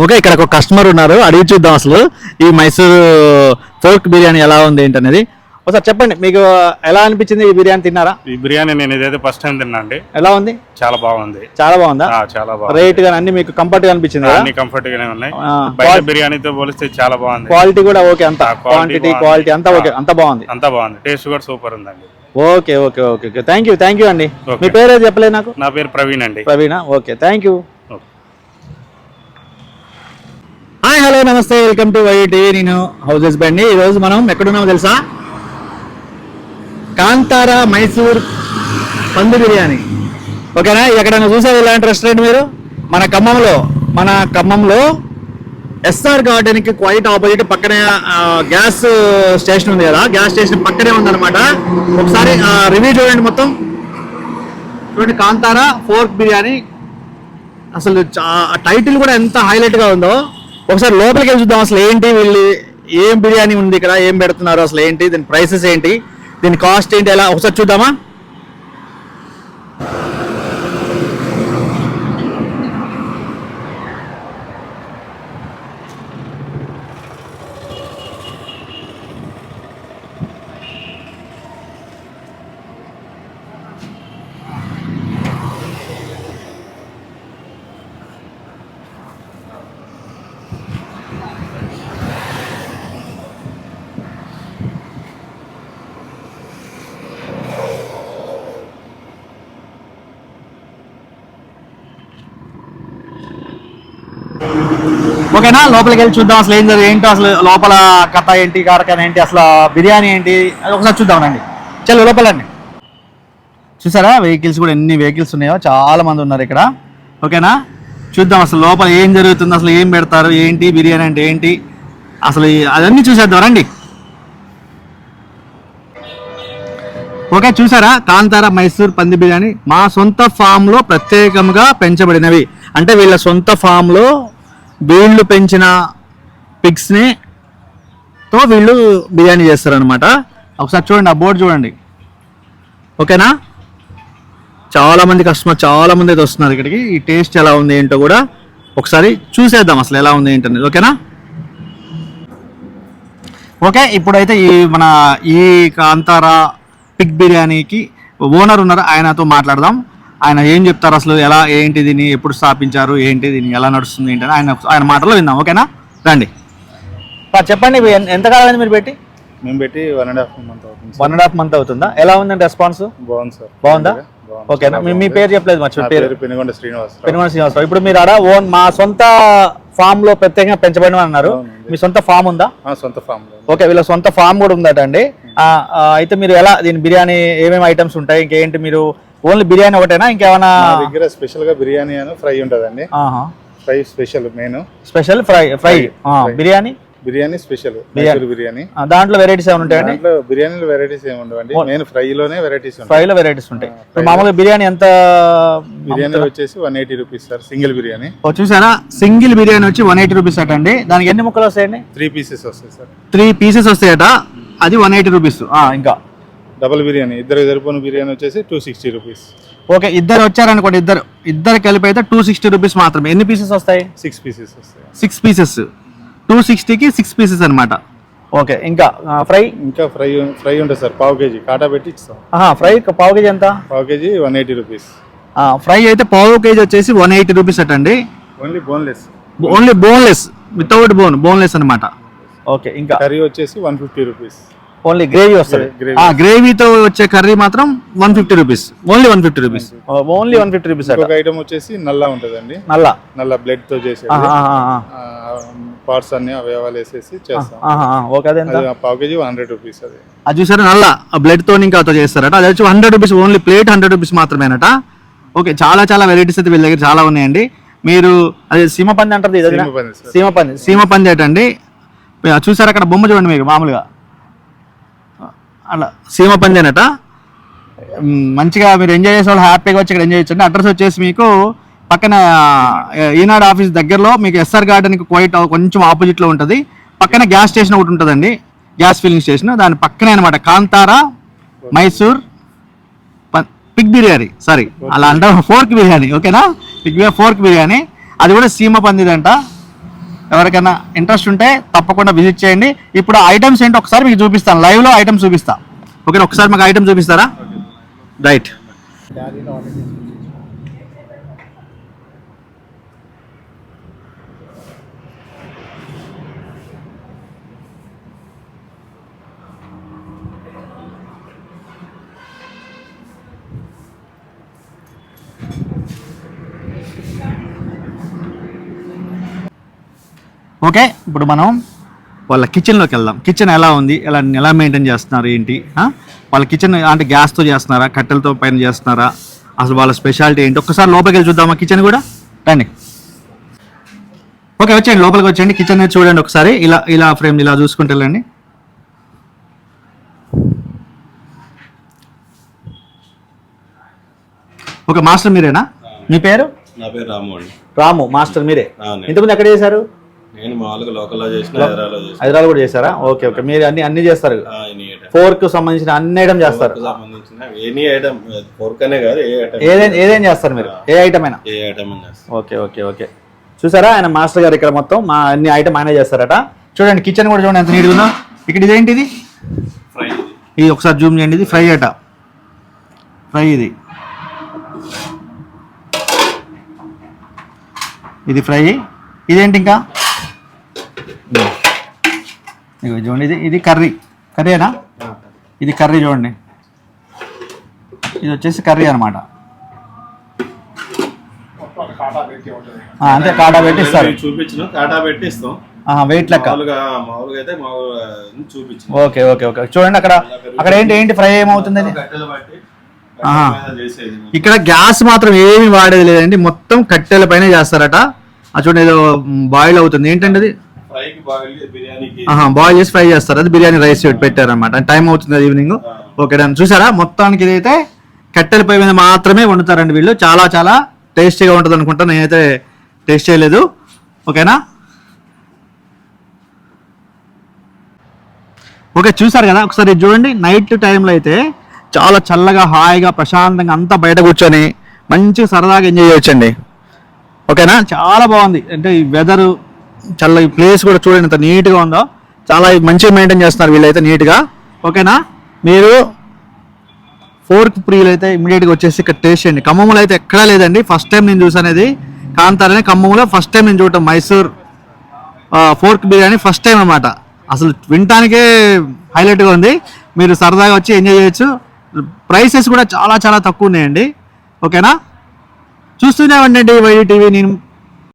Okay ఇక్కడ ఒక customer ఉన్నారు. అడిగి చూద్దాం అసలు. ఈ మైసూర్ ఫోర్క్ బిర్యానీ ఎలా ఉంది ఏంటనేది. ఒకసారి చెప్పండి మీకు ఎలా అనిపించింది ఈ బిర్యానీ తిన్నారా? ఈ బిర్యానీ నేను ఇదైతే ఫస్ట్ టైం తిన్నా అండి. ఎలా ఉంది? చాలా బాగుంది. చాలా బాగుందా? చాలా బాగుంది. రేట్ గానీ అన్ని మీకు కంఫర్ట్గా అనిపించింది? అన్ని కంఫర్ట్ గానే ఉన్నాయి. బయట బిర్యానీతో పోలిస్తే చాలా బాగుంది. క్వాలిటీ కూడా ఓకే అంత. క్వాంటిటీ. క్వాలిటీ అంతా ఓకే అంత బాగుంది. అంతా బాగుంది. టేస్ట్ కూడా సూపర్ ఉందండి. Okay okay okay okay. Thank you thank you అండి. మీ పేరు ఏది చెప్పలేదు నాకు? నా పేరు ప్రవీణ్ అండి. Praveen okay. Thank you hi hello నమస్తే వెల్కమ్ టు వైటీ నేను హౌసెస్ బండి ఈరోజు మనం ఎక్కడున్నామో తెలుసా? కాంతారా మైసూర్ పందు బిర్యానీ. ఓకేనా? ఎక్కడైనా చూసారు ఇలాంటి రెస్టారెంట్ మీరు? మన ఖమ్మంలో మన ఖమ్మంలో ఎస్ఆర్ గార్డెన్కి క్వైట్ ఆపోజిట్ పక్కనే గ్యాస్ స్టేషన్ ఉంది కదా? గ్యాస్ స్టేషన్ పక్కనే ఉందన్నమాట. ఒకసారి రివ్యూ చూడండి మొత్తం. చూడండి కాంతారా ఫోర్క్ బిర్యానీ. అసలు టైటిల్ కూడా ఎంత హైలైట్గా ఉందో. ఒకసారి లోపలికి వెళ్ళి చూద్దాం అసలు ఏంటి వీళ్ళు ఏం బిర్యానీ ఉంది ఇక్కడ ఏం పెడుతున్నారు అసలు ఏంటి దీని ప్రైసెస్ ఏంటి దీని కాస్ట్ ఏంటి ఎలా? ఒకసారి చూద్దామా? ఓకేనా? లోపలికి వెళ్ళి చూద్దాం అసలు ఏం జరిగింది ఏంటో అసలు లోపల కథ ఏంటి కారకన ఏంటి అసలు బిర్యానీ ఏంటి? అది ఒకసారి చూద్దాం అండి చలో లోపలండి చూసారా? వెహికల్స్ కూడా ఎన్ని వెహికల్స్ ఉన్నాయో? చాలా మంది ఉన్నారు ఇక్కడ. ఓకేనా? చూద్దాం అసలు లోపల ఏం జరుగుతుంది అసలు ఏం పెడతారు ఏంటి బిర్యానీ అంటే ఏంటి? అసలు అవన్నీ చూసేద్దాం రండి. ఓకే చూసారా? కాంతార మైసూర్ పంది బిర్యానీ మా సొంత ఫామ్లో ప్రత్యేకంగా పెంచబడినవి. అంటే వీళ్ళ సొంత ఫామ్లో వీళ్ళు పెంచిన పిక్స్ని తో వీళ్ళు బిర్యానీ చేస్తారనమాట ఒకసారి చూడండి ఆ బోర్డు చూడండి. ఓకేనా? చాలామంది కస్టమర్ చాలా మంది అయితే వస్తున్నారు ఇక్కడికి. ఈ టేస్ట్ ఎలా ఉంది ఏంటో కూడా ఒకసారి చూసేద్దాం అసలు ఎలా ఉంది ఏంటనేది ఓకేనా? ఓకే ఇప్పుడైతే ఈ మన ఈ కాంతారా పిగ్ బిర్యానీకి ఓనర్ ఉన్నారు? ఆయనతో మాట్లాడదాం. ఆయన ఏం చెప్తారు అసలు? ఎలా ఏంటి దీన్ని? ఎప్పుడు స్థాపించారు? ఏంటి దీన్ని? ఎలా నడుస్తుంది? ఏంటి అని ఆయన ఆయన మాటలో విందాం ఓకేనా? రండి. చెప్పండి ఎంత కావాలి మీరు పెట్టి? మేము పెట్టి వన్ అండ్ హాఫ్ మంత్ అవుతుంది వన్ అండ్ హాఫ్ మంత్ అవుతుందా? ఎలా ఉందండి రెస్పాన్స్ బాగుంది సార్ బాగుందా. ఓకేనా మీ- పేరు చెప్పలేదు మర్చి పేరు పెనుగొండ శ్రీనివాస్ పెనుగొండ శ్రీనివాసరావు ఇప్పుడు మీరు అడా ఓన్ మా సొంత ఫామ్లో ప్రత్యేకంగా పెంచబడిన అన్నారు. మీ సొంత ఫామ్ ఉందా? సొంత ఫామ్ ఓకే వీళ్ళ సొంత ఫామ్ కూడా ఉందట అండి అయితే మీరు ఎలా దీని బిర్యానీ ఏమేమి ఐటమ్స్ ఉంటాయి? ఇంకేంటి మీరు ఓన్లీ బిర్యానీ ఒకటేనా? ఇంకేమైనా దగ్గర స్పెషల్గా బిర్యానీ అని ఫ్రై ఉంటదండి. Fry special main special fry fry. Biryani? Biryani special Mysore biryani. దాంట్లో వెరైటీస్ ఏమైనా ఉంటాయండి? దాంట్లో బిర్యానీలో వెరైటీస్ ఏమి ఉండవండి. మెయిన్ ఫ్రై లోనే వెరైటీస్ ఉంటాయి. ఫ్రైలో వెరైటీస్ ఉంటాయి. మామూలుగా బిర్యానీ ఎంత బిర్యానీ వచ్చేసి one eighty rupees sir single biryani. చూసారా? సింగిల్ బిర్యానీ వచ్చి వన్ ఎయిటీ రూపీస్ అట అండి. దానికి ఎన్ని ముక్కలు వస్తాయండి? త్రీ పీసెస్ వస్తాయి సార్ త్రీ పీసెస్ వస్తాయట. అది వన్ ఎయిటీ రూపీస్ ఇంకా. డబుల్ బిర్యానీ ఇద్దరు సరిపోయిన బిర్యానీ వచ్చేసి టూ సిక్స్టీ రూపీస్ ఓకే ఇద్దరు వచ్చారనుకోండి ఇద్దరు ఇద్దరు కలిపి అయితే టూ సిక్స్టీ రూపీస్ మాత్రమే. ఎన్ని పీసెస్ వస్తాయి? సిక్స్ పీసెస్ వస్తాయి. సిక్స్ పీసెస్ టూ సిక్స్టీకి సిక్స్ పీసెస్ అనమాట ఓకే ఇంకా ఫ్రై? ఇంకా ఫ్రై ఫ్రై ఉంటుంది సార్ పావు కేజీ. కాటా పెట్టి ఇస్తాం. ఫ్రై పావు కేజీ ఎంత? పావు KG one eighty rupees fry అయితే పావు కేజీ వచ్చేసి one eighty rupees అటండి. Only boneless only boneless without bone boneless అనమాట ఓకే ఇంకా. కర్రీ వచ్చేసి one fifty rupees only gravy వస్తుంది. Gravy. ఆ గ్రేవీతో వచ్చే కర్రీ మాత్రం one fifty rupees only one fifty rupees only one fifty rupees అట. ఇంకొక ఐటమ్ వచ్చేసి నల్ల ఉంటుందండి. నల్ల. నల్ల బ్లడ్తో చేసేది. పార్ట్స్ అన్ని అవయవాలు వేసేసి చేస్తాం. ఓకే అదే పావు కేజీ హండ్రెడ్ రూపీస్ అది. అది చూసారా నల్ల? బ్లడ్తో ఇంకా తో చేస్తారట. అది వచ్చి hundred rupees only plate hundred rupees మాత్రమేనట. Okay చాలా చాలా వెరైటీస్ అయితే వీళ్ళ దగ్గర చాలా ఉన్నాయండి. మీరు అది సీమ పంది అంటారు ఇది అదేనా? సీమ పంది సార్. సీమ పంది సీమ పంది ఏటండి చూసారా అక్కడ బొమ్మ చూడండి మీకు మామూలుగా. అలా సీమ పంది అనట మంచిగా మీరు ఎంజాయ్ చేసే వాళ్ళు హ్యాపీగా వచ్చి ఇక్కడ ఎంజాయ్ చేయొచ్చు అడ్రస్ వచ్చేసి మీకు పక్కన ఈనాడు ఆఫీస్ దగ్గరలో మీకు ఎస్ఆర్ గార్డెన్కి క్వైట్ కొంచెం ఆపోజిట్లో ఉంటుంది. పక్కన గ్యాస్ స్టేషన్ ఒకటి ఉంటుందండి. గ్యాస్ ఫిల్లింగ్ స్టేషన్ దాని పక్కనే అనమాట కాంతారా మైసూర్ ప- పిగ్ బిర్యానీ. సారీ అలా అంటారు. ఫోర్క్ బిర్యానీ. ఓకేనా పిగ్ ఫోర్క్ బిర్యానీ. అది కూడా సీమ పందిదంట ఎవరికైనా ఇంట్రెస్ట్ ఉంటే తప్పకుండా విజిట్ చేయండి. ఇప్పుడు ఐటమ్స్ ఏంటో ఒకసారి మీకు చూపిస్తాను. లైవ్లో ఐటమ్స్ చూపిస్తా. ఓకే ఒకసారి మాకు ఐటమ్ చూపిస్తారా? రైట్ ఓకే ఇప్పుడు మనం వాళ్ళ కిచెన్లోకి వెళ్దాం. కిచెన్ ఎలా ఉంది? ఎలా ఎలా మెయింటైన్ చేస్తున్నారు? ఏంటి? వాళ్ళ కిచెన్ అంటే గ్యాస్తో చేస్తున్నారా? కట్టెలతో పైన చేస్తున్నారా? అసలు వాళ్ళ స్పెషాలిటీ ఏంటి? ఒక్కసారి లోపలికి వెళ్ళి చూద్దామా కిచెన్ కూడా? రండి. ఓకే వచ్చేయండి. లోపలికి వచ్చేయండి. కిచెన్ చూడండి ఒకసారి. ఇలా ఇలా ఫ్రేమ్ ఇలా చూసుకుంటూ వెళ్ళండి. ఓకే మాస్టర్ మీరేనా? మీ పేరు? నా పేరు రాము రాము మాస్టర్ మీరే. ఇంతకుముందు ఎక్కడ చేశారు? నేను మామూలుగా లోకల్లో చేసిన హైదరాబాద్లో చేసిన. హైదరాబాద్ కూడా చేశారా? ఓకే ఓకే మీరు అన్ని అన్ని చేస్తారు. ఆ, ఎనీ ఐటమ్ ఫోర్కు సంబంధించిన అన్ని ఐటమ్ చేస్తారు. సంబంధించిన ఎనీ ఐటమ్ ఫోర్క్ అనే కాదు ఏ ఐటమ్ ఏదైనా ఏదైనా చేస్తారు మీరు. ఏ ఐటమ్ అయినా. ఏ ఐటమ్ ఓకే ఓకే ఓకే చూసారా? ఆయన మాస్టర్ గారు ఇక్కడ మొత్తం మా అన్ని ఐటమ్ ఆయన చేస్తారట. చూడండి కిచెన్ కూడా చూడండి ఎంత నీట్గా ఉందో. ఇక్కడ ఇదేంటిది ఫ్రై ఇది? ఒకసారి జూమ్ చేయండి ఇది ఫ్రై అట. ఫ్రై ఇది. ఇది ఫ్రై ఇదేంటి ఇంకా? ఇగో చూడండి ఇది ఇది కర్రీ. కర్రీనా ఇది కర్రీ చూడండి. ఇది వచ్చేసి కర్రీ అనమాట అంతే కాటా పెట్టిస్తారు. చూపించిన కాటా పెట్టిస్తాం. వెయిట్ లెక్క. Okay okay okay. చూడండి అక్కడ అక్కడ ఏంటి ఏంటి ఫ్రై ఏమవుతుంది అది కట్టెలు బట్టి ఆహా. కట్టెల మీద చేసేది ఇక్కడ గ్యాస్ మాత్రం ఏమి వాడేది లేదండి మొత్తం కట్టెల పైన చేస్తారట. ఆ చూడండి ఏదో బాయిల్ అవుతుంది. ఏంటండి అది? బాయిల్ ఆహా చేసి ఫ్రై చేస్తారు. అది బిర్యానీ రైస్ పెట్టారనమాట టైం అవుతుంది ఈవినింగ్ ఓకే డన్ చూసారా? మొత్తానికి ఇదైతే కట్టెల పై మీద మాత్రమే వండుతారండి వీళ్ళు. చాలా చాలా టేస్టీగా ఉంటుంది అనుకుంటా. నేనైతే టేస్ట్ చేయలేదు. ఓకేనా ఓకే చూసారు కదా? ఒకసారి చూడండి. నైట్ టైంలో అయితే చాలా చల్లగా హాయిగా ప్రశాంతంగా అంతా బయట కూర్చొని మంచిగా సరదాగా ఎంజాయ్ చేయొచ్చండి. ఓకేనా చాలా బాగుంది. అంటే ఈ వెదరు చల్ల ఈ ప్లేస్ కూడా చూడండి ఎంత నీట్గా ఉందో. చాలా మంచిగా మెయింటైన్ చేస్తున్నారు వీళ్ళైతే నీట్గా ఓకేనా? మీరు ఫోర్క్ ప్రియులు అయితే ఇమీడియట్గా వచ్చేసి ఇక్కడ టేస్ట్ చేయండి. ఖమ్మంలో అయితే ఎక్కడా లేదండి. ఫస్ట్ టైం నేను చూసానేది. కాంతారని ఖమ్మంలో ఫస్ట్ టైం నేను చూడటం. Mysore pork biryani first time అన్నమాట. అసలు వినటానికే హైలైట్గా ఉంది. మీరు సరదాగా వచ్చి ఎంజాయ్ చేయొచ్చు. ప్రైసెస్ కూడా చాలా చాలా తక్కువ ఉన్నాయండి. ఓకేనా? చూస్తూనే ఉండండి. వైడి టీవీ నేను